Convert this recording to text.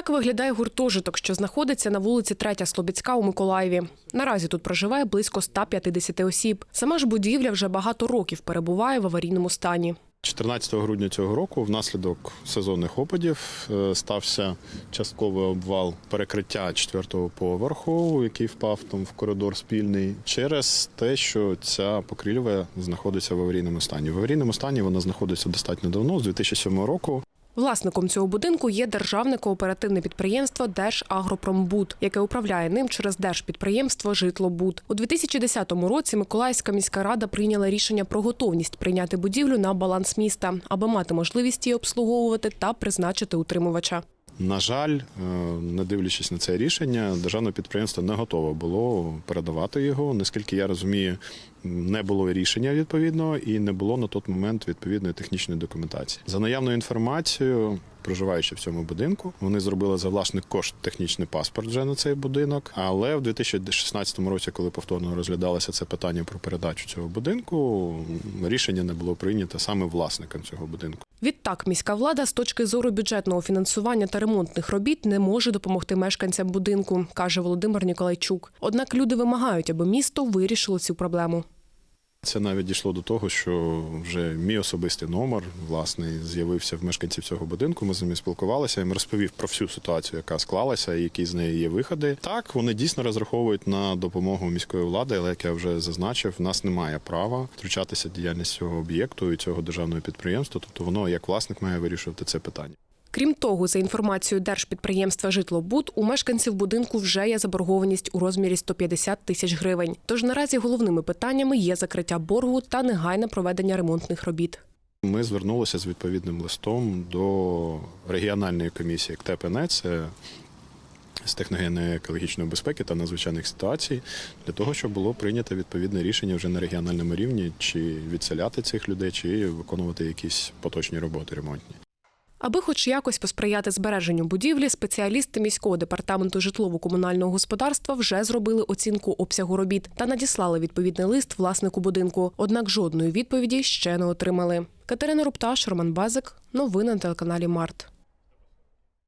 Так виглядає гуртожиток, що знаходиться на вулиці Третя Слобідська у Миколаєві. Наразі тут проживає близько 150 осіб. Сама ж будівля вже багато років перебуває в аварійному стані. 14 грудня цього року, внаслідок сезонних опадів, е, стався частковий обвал перекриття четвертого поверху, який впав там в коридор спільний, через те, що ця покрівля знаходиться в аварійному стані. В аварійному стані вона знаходиться достатньо давно, з 2007 року. Власником цього будинку є державне кооперативне підприємство Держагропромбуд, яке управляє ним через держпідприємство Житлобуд. У 2010 році Миколаївська міська рада прийняла рішення про готовність прийняти будівлю на баланс міста, аби мати можливість її обслуговувати та призначити утримувача. На жаль, е, не дивлячись на це рішення, державне підприємство не готове було передавати його. Наскільки я розумію, не було рішення відповідного і не було на той момент відповідної технічної документації. За наявною інформацією, проживаючи в цьому будинку, вони зробили за власний кошт технічний паспорт вже на цей будинок. Але в 2016 році, коли повторно розглядалося це питання про передачу цього будинку, рішення не було прийнято саме власником цього будинку. Відтак, міська влада з точки зору бюджетного фінансування та ремонтних робіт не може допомогти мешканцям будинку, каже Володимир Ніколайчук. Однак люди вимагають, аби місто вирішило цю проблему. Це навіть дійшло до того, що вже мій особистий номер власний з'явився в мешканців цього будинку. Ми з ними спілкувалися. Я їм розповів про всю ситуацію, яка склалася, і які з неї є виходи. Так, вони дійсно розраховують на допомогу міської влади, але як я вже зазначив, в нас немає права втручатися в діяльність цього об'єкту і цього державного підприємства. Тобто воно як власник має вирішувати це питання. Крім того, за інформацією держпідприємства Житлобуд, у мешканців будинку вже є заборгованість у розмірі 150 тисяч гривень. Тож наразі головними питаннями є закриття боргу та негайне проведення ремонтних робіт. Ми звернулися з відповідним листом до регіональної комісії КТПН, це з техногенної екологічної безпеки та надзвичайних ситуацій, для того, щоб було прийнято відповідне рішення вже на регіональному рівні, чи відселяти цих людей, чи виконувати якісь поточні роботи ремонтні. Аби хоч якось посприяти збереженню будівлі, спеціалісти міського департаменту житлово-комунального господарства вже зробили оцінку обсягу робіт та надіслали відповідний лист власнику будинку. Однак жодної відповіді ще не отримали. Катерина Рупташ, Роман Базик. Новини на телеканалі Март.